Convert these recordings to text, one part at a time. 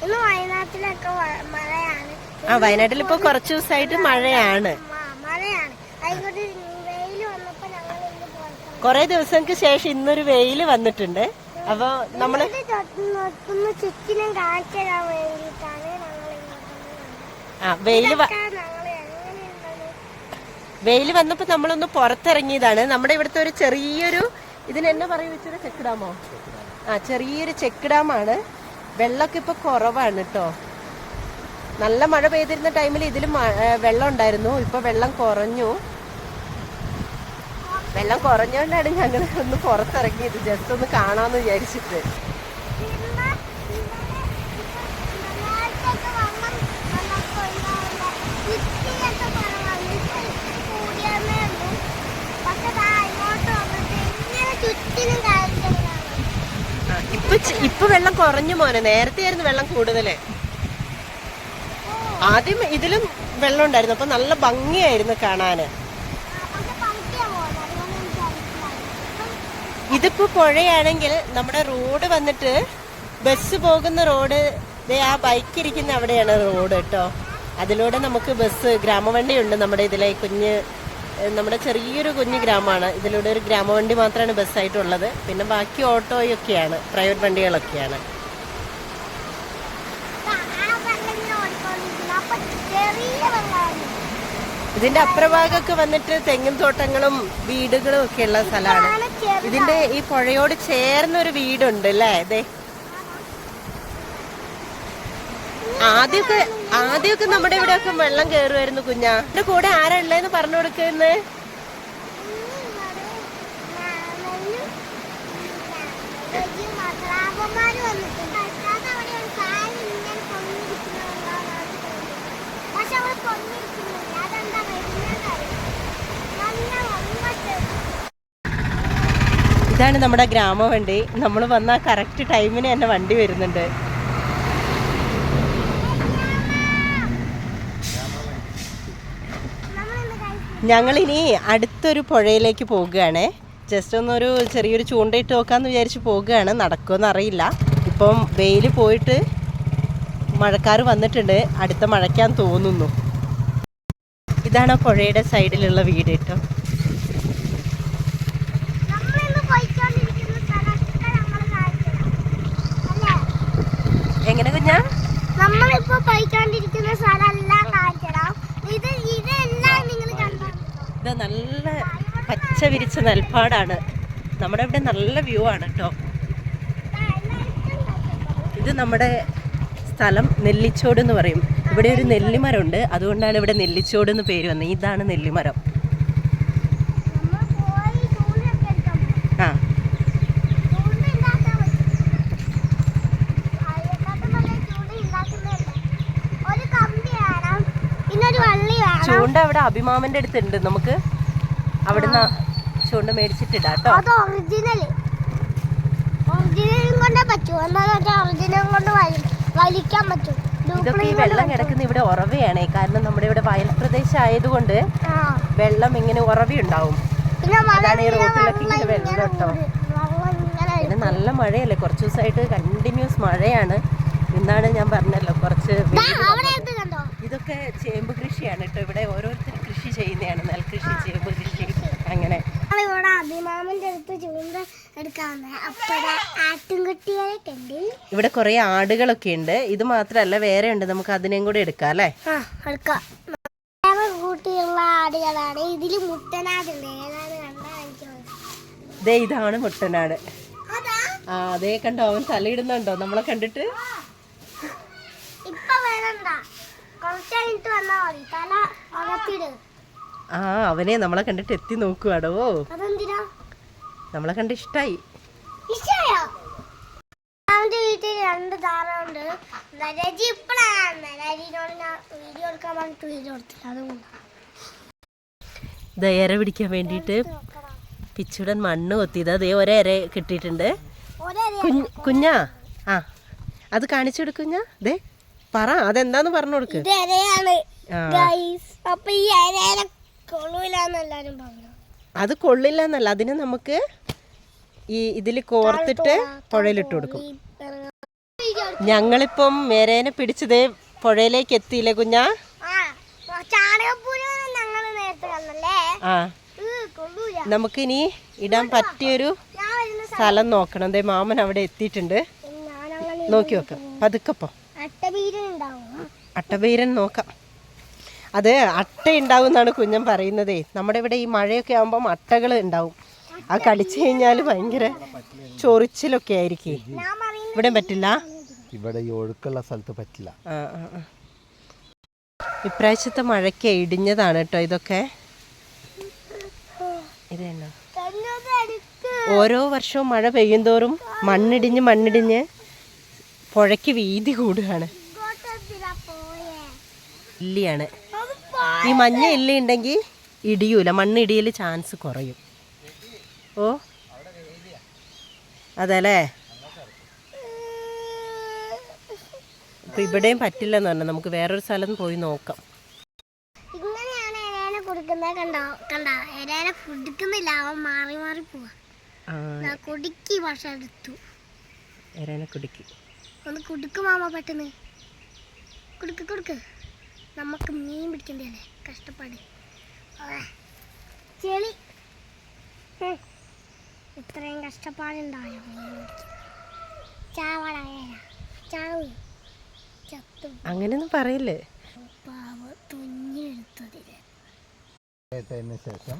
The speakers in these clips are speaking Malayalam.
ഇന്ന് വയനാട്ടിലൊക്കെ മഴയാണ്. ആ വയനാട്ടിൽ ഇപ്പൊ കുറച്ച് ദിവസമായിട്ട് മഴയാണ്. കൊറേ മഴയാണ്. അതുകൊണ്ട് വെയിൽ വന്നപ്പോ ഞങ്ങൾ ഇന്ന് പുറത്താണ് കുറെ ദിവസങ്ങൾക്ക് ശേഷം ഇന്നൊരു വെയിൽ വന്നിട്ടുണ്ട്. അപ്പൊ നമ്മൾ ചുറ്റിനും തരാൻ വേണ്ടിയിട്ടാണ് ഞങ്ങൾ. ആ വെയിൽ വ- വെയിൽ വന്നപ്പോ നമ്മളൊന്ന് പുറത്തിറങ്ങിയതാണ്. നമ്മുടെ ഇവിടുത്തെ ഒരു ചെറിയൊരു ഇതിന് എന്നെ പറയും വെച്ചൊരു ചെക്ക് ഡാമോ? ആ ചെറിയൊരു ചെക്ക് ഡാമാണ്. വെള്ളമൊക്കെ ഇപ്പൊ കുറവാണ് കേട്ടോ. നല്ല മഴ പെയ്തിരുന്ന ടൈമിൽ ഇതിൽ വെള്ളം ഉണ്ടായിരുന്നു. ഇപ്പൊ വെള്ളം കുറഞ്ഞു. വെള്ളം കുറഞ്ഞോണ്ടാണ് ഞങ്ങൾ ഒന്ന് പുറത്തിറങ്ങിയത്. ജസ്റ്റ് ഒന്ന് കാണാന്ന് വിചാരിച്ചിട്ട് പിന്നെ ഇവിടെ നേരത്തെയൊക്കെ വെള്ളം വന്നപ്പോൾ ഉണ്ടാവുന്ന ഇത്തിരിയൊക്കെ കുറവാണ്. ഇപ്പൊ ഇത്തിരി കൂടിയെന്നേ ഉള്ളൂ. പക്ഷെ ദാ ഇങ്ങോട്ട് വന്നിട്ട് ഇങ്ങനെ ചുറ്റിനും കാഴ്ചകളാണ്. ആ, ചെ- ഇപ്പൊ വെള്ളം കുറഞ്ഞു മോനെ. നേരത്തെ ആയിരുന്നു വെള്ളം കൂടുതൽ. ആദ്യം ഇതിലും വെള്ളം ഉണ്ടായിരുന്നു. അപ്പൊ നല്ല ഭംഗിയായിരുന്നു കാണാന്. പക്ഷെ ഇതിപ്പോ പുഴയാണെങ്കിൽ നമ്മുടെ റോഡ് വന്നിട്ട് ബസ് പോകുന്ന റോഡ് ആ ബൈക്ക് ഇരിക്കുന്ന അവിടെയാണ് റോഡ് കേട്ടോ. അതിലൂടെ നമുക്ക് ബസ് ഗ്രാമവണ്ടി ഉണ്ട് നമ്മുടെ ഇതിലെ കുഞ്ഞ് നമ്മുടെ ചെറിയൊരു കുഞ്ഞു ഗ്രാമമാണ്. ഇതിലൂടെ ഒരു ഗ്രാമവണ്ടി മാത്രമാണ് ബസ്സായിട്ടുള്ളത്. പിന്നെ ബാക്കി ഓട്ടോയൊക്കെയാണ്. പ്രൈവറ്റ് വണ്ടികളൊക്കെയാണ്. ഇതിന്റെ അപ്രഭാഗമൊക്കെ വന്നിട്ട് തെങ്ങിൻ തോട്ടങ്ങളും വീടുകളും ഒക്കെ ഉള്ള സ്ഥലമാണ്. ഇതിന്റെ ഈ പുഴയോട് ചേർന്നൊരു വീടുണ്ട് അല്ലേ? അതെ ആദ്യമൊക്കെ ആദ്യമൊക്കെ നമ്മുടെ ഇവിടെ ഒക്കെ വെള്ളം കയറുമായിരുന്നു കുഞ്ഞാ. എന്റെ കൂടെ ആരാ ഉള്ളതെന്ന് പറഞ്ഞു കൊടുക്കുന്നു? ഇതാണ് നമ്മുടെ ഗ്രാമവണ്ടി. നമ്മൾ വന്ന കറക്റ്റ് ടൈമിന് തന്നെ വണ്ടി വരുന്നുണ്ട് നമ്മളിന്ന് കഴിച്ചു ഞങ്ങളിനി അടുത്തൊരു പുഴയിലേക്ക് പോകുകയാണേ. ജസ്റ്റ് ഒന്നൊരു ചെറിയൊരു ചൂണ്ടയിട്ട് നോക്കാമെന്ന് വിചാരിച്ച് പോകുകയാണ്. നടക്കുമെന്ന് അറിയില്ല. ഇപ്പം വെയിൽ പോയിട്ട് മഴക്കാർ വന്നിട്ടുണ്ട്. അടുത്ത മഴയ്ക്കാൻ തോന്നുന്നു. ഇതാണ് പുഴയുടെ സൈഡിലുള്ള വീട് കേട്ടോ നമ്മളിന്ന് പോയിക്കൊണ്ടിരിക്കുന്ന സ്ഥലമൊക്കെ നമ്മൾ കാണിക്കണം അല്ലേ എങ്ങനെ കുഞ്ഞാ നമ്മളിപ്പോ പോയിക്കൊണ്ടിരിക്കുന്ന സ്ഥലമെല്ലാം കാണിക്കണം ഇത് ഇതെല്ലാം നിങ്ങൾ കണ്ടോ ഇത് നല്ല പച്ച വിരിച്ച നെൽപ്പാടാണ്. നമ്മുടെ ഇവിടെ നല്ല വ്യൂ ആണ് കേട്ടോ ഇത് നമ്മുടെ സ്ഥലം നെല്ലിച്ചോട് എന്ന് പറയും. ഇവിടെ ഒരു നെല്ലിമരമുണ്ട്. അതുകൊണ്ടാണ് ഇവിടെ നെല്ലിച്ചോട് എന്ന് പേര് വന്നത്. ഇതാണ് നെല്ലിമരം നമ്മൾ പോയി ചൂണ്ടയൊക്കെ എടുക്കാൻ പോകും. ആ ചൂണ്ട ഉണ്ടാക്കാൻ പറ്റും. അയൽക്കാട്ടും പോലെ ചൂണ്ട ഉണ്ടാക്കുന്നുണ്ട്. ഒരു കമ്പി വേണം പിന്നെ ഒരു വള്ളി വേണം ചൂണ്ട അവിടെ അഭിമാമന്റെ അടുത്തുണ്ട്. നമുക്ക് അവിടുന്ന് ചൂണ്ട മേടിച്ചിട്ടുണ്ട് കേട്ടോ ഒറിജിനൽ ഒറിജിനലും കൊണ്ടേ പറ്റൂ. എന്താന്ന് വെച്ചാൽ ഒറിജിനൽ കൊണ്ട് വലിക്കാൻ പറ്റും. ഇതൊക്കെ ഈ വെള്ളം കിടക്കുന്ന ഇവിടെ ഉറവയാണ്. കാരണം നമ്മുടെ ഇവിടെ വയൽ പ്രദേശം ആയതുകൊണ്ട് വെള്ളം ഇങ്ങനെ ഉറവയുണ്ടാവും പിന്നെ മഴ അതാണ് ഈ റോട്ടിലൊക്കെ വെള്ളം ഇങ്ങനെ ഇങ്ങനെ വെള്ളം കേട്ടോ. ഊരും. വെള്ളം ഇങ്ങനെ പിന്നെ നല്ല മഴയല്ലേ? കുറച്ചു ദിവസമായിട്ട് കണ്ടിന്യൂസ് മഴയാണ്. ഇന്നാണ് ഞാൻ പറഞ്ഞല്ലോ കുറച്ച് ഇതൊക്കെ ചേമ്പ് കൃഷിയാണ് കേട്ടോ ഇവിടെ ഓരോരുത്തർ ചെയ്യുന്നതാണ് നെൽകൃഷി ചേമ്പ് കൃഷി അങ്ങനെ. ഇവിടെ അഭിമാമന്റെ അടുത്ത് ചൂണ്ട എടുക്കാന്ന്. അപ്പഴ ആട്ടുംകുട്ടികളെ ഉണ്ട് ഇവിടെ കുറേ ആടുകളൊക്കെ ഉണ്ട്. ഇത് മാത്രമല്ല വേറെ ഉണ്ട്. നമുക്ക് അതിനെയും കൂടെ എടുക്കാം അല്ലേ? ആ എടുക്കാം. കൂട്ടിയുള്ള ആടുകളാണ്. ഇതിൽ മുട്ടനാടുണ്ട്. ഏതാണ് കണ്ടാ എനിക്ക് ദേ ഇതാണ് മുട്ടനാട്. ആ അതേ കണ്ടോ? അവൻ തലയിടുന്നുണ്ടോ? നമ്മളെ കണ്ടിട്ട്? ഇപ്പൊ വേണ്ട കുറച്ച് കഴിഞ്ഞിട്ട് വന്നാൽ മതി. തല അകത്തിട്. ആ അവനെ നമ്മളെ കണ്ടിട്ട് എത്തി നോക്കുവാടോ. നമ്മളെ കണ്ട് ഇഷ്ടായി. രണ്ട് താറുണ്ട് രജി ഇപ്പഴാണ് രജിനോട് ഞാൻ വീഡിയോ എടുക്കാൻ പറഞ്ഞിട്ട് വീഡിയോ എടുത്തില്ല. അതുകൊണ്ട്. ദയര പിടിക്കാൻ വേണ്ടിട്ട് പിച്ചുടൻ മണ്ണ് കൊത്തിയത്. അതേ ഒരേ ഇര കിട്ടിയിട്ടുണ്ട്. കുഞ്ഞാ ആ അത് കാണിച്ചു കൊടുക്കുഞ്ഞാ ദേ പറ അതെന്താന്ന് പറഞ്ഞു കൊടുക്ക്. ആ. അപ്പൊ ഈ അത് കൊള്ളില്ല എന്നല്ല അതിന് നമുക്ക് ഈ ഇതിൽ കോർത്തിട്ട് പുഴയിലിട്ട് കൊടുക്കും. ഞങ്ങളിപ്പം മേരേനെ പിടിച്ചത് പുഴയിലേക്ക് എത്തിയില്ലേ കുഞ്ഞാ? നമുക്കിനി ഇടാൻ പറ്റിയൊരു സ്ഥലം നോക്കണം. ദേ മാമൻ അവിടെ എത്തിയിട്ടുണ്ട്. നോക്കി നോക്കാം പതുക്കപ്പോ അട്ടബീരൻ നോക്കാം. അത് അട്ട ഉണ്ടാവും എന്നാണ് കുഞ്ഞൻ പറയുന്നതേ. നമ്മുടെ ഇവിടെ ഈ മഴയൊക്കെ ആകുമ്പം അട്ടകൾ ഉണ്ടാവും. ആ കടിച്ചു കഴിഞ്ഞാൽ ഭയങ്കര ചൊറിച്ചിലൊക്കെ ആയിരിക്കും. ഇവിടെ പറ്റില്ല? ഇവിടെ ഈ ഒഴുക്കുള്ള സ്ഥലത്ത് പറ്റില്ല. ഇപ്രാവശ്യത്തെ മഴയ്ക്ക് ഇടിഞ്ഞതാണ് കേട്ടോ ഇതൊക്കെ. ഓരോ വർഷവും മഴ പെയ്യുന്തോറും മണ്ണിടിഞ്ഞ് മണ്ണിടിഞ്ഞ് പുഴയ്ക്ക് വീതി കൂടുകയാണ്. ഇല്ലയാണ്. ഈ മഞ്ഞ ഇല്ലി ഉണ്ടെങ്കിൽ ഇടിയൂല മണ്ണിടിയൽ ചാൻസ് കുറയും. ഓ? അതെല്ലേ? അപ്പൊ ഇവിടെയും പറ്റില്ലെന്ന് പറഞ്ഞാൽ നമുക്ക് വേറൊരു സ്ഥലം പോയി നോക്കാം. ഇങ്ങനെയാണ് കൊടുക്കുന്നത് കണ്ടോ? കണ്ടോ? എരേനെ കുടിക്കുന്നില്ല. അവൻ മാറി മാറി പോവാ. കുടുക്കി പക്ഷെ എടുത്തു. എരേനെ കുടുക്കി. ഒന്ന് കുടുക്ക് മാമ പെട്ടെന്ന്. കുടുക്ക് കുടുക്ക്. നമുക്ക് മീൻ പിടിക്കണ്ടല്ലേ കഷ്ടപ്പാട്. ചെളി. ഹും. ഇത്രയും കഷ്ടപ്പാടുണ്ടായോ. ചാവടായ ചാവ്. ചത്തു. അങ്ങനെയൊന്നും പറയില്ലേ? പാവ തുഞ്ഞെടുത്തതിൽ ഇട്ടതിന് ശേഷം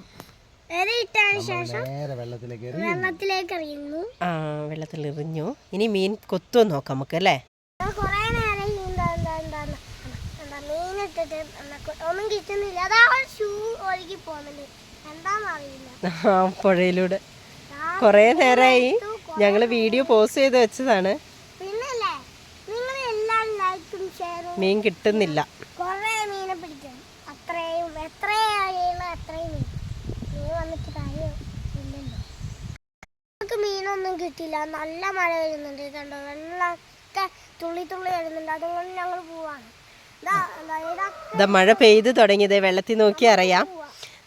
ഇട്ടതിന് ശേഷം? നേരെ വെള്ളത്തിലേക്ക് എറിയും വെള്ളത്തിലേക്ക് എറിയുന്നു. ആ വെള്ളത്തിൽ എറിഞ്ഞു ഇനി മീൻ കൊത്തുമോ നോക്കാം നമുക്ക് അല്ലേ? ഒന്നും കിട്ടുന്നില്ല. അതാ ഷൂ ഒഴുകി പോകുന്നുണ്ട്. എന്താന്നറിയില്ല. ആ പുഴയിലൂടെ. കൊറേ നേരമായി ഞങ്ങൾ വീഡിയോ പോസ്റ്റ് ചെയ്ത് വെച്ചതാണ്. പിന്നല്ലേ നിങ്ങൾ എല്ലാം ലൈക്കും ഷെയറും മീൻ കിട്ടുന്നില്ല. കുറേ മീനെ പിടിക്കും അത്രയും എത്രയായാലും അത്രയും മീൻ. മീൻ വന്നിട്ട് നമുക്ക് മീനൊന്നും കിട്ടില്ല. നല്ല മഴ വരുന്നുണ്ട്. കണ്ടോ? വെള്ളമൊക്കെ തുള്ളി തുള്ളി വരുന്നുണ്ട്. അതുകൊണ്ട് ഞങ്ങൾ പോവാണ്. ഇതാ മഴ പെയ്ത് തുടങ്ങിയത് വെള്ളത്തിൽ നോക്കി അറിയാം.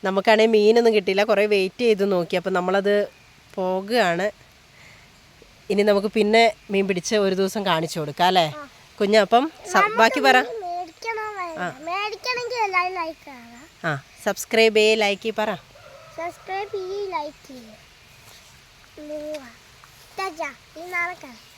നമുക്കാണെങ്കിൽ മീനൊന്നും കിട്ടിയില്ല കുറേ വെയിറ്റ് ചെയ്ത് നോക്കി. അപ്പം നമ്മളത് പോകുകയാണ്. ഇനി നമുക്ക് പിന്നെ മീൻ പിടിച്ച് ഒരു ദിവസം കാണിച്ചു കൊടുക്കാം അല്ലേ? കുഞ്ഞ അപ്പം ബാക്കി പറ. ആ. സബ്സ്ക്രൈബ് ചെയ്യേ ലൈക്ക് പറ. സബ്സ്ക്രൈബ് ചെയ്യ് ലൈക്ക് ചെയ്യ്. ഈ നാളെ കാണാം.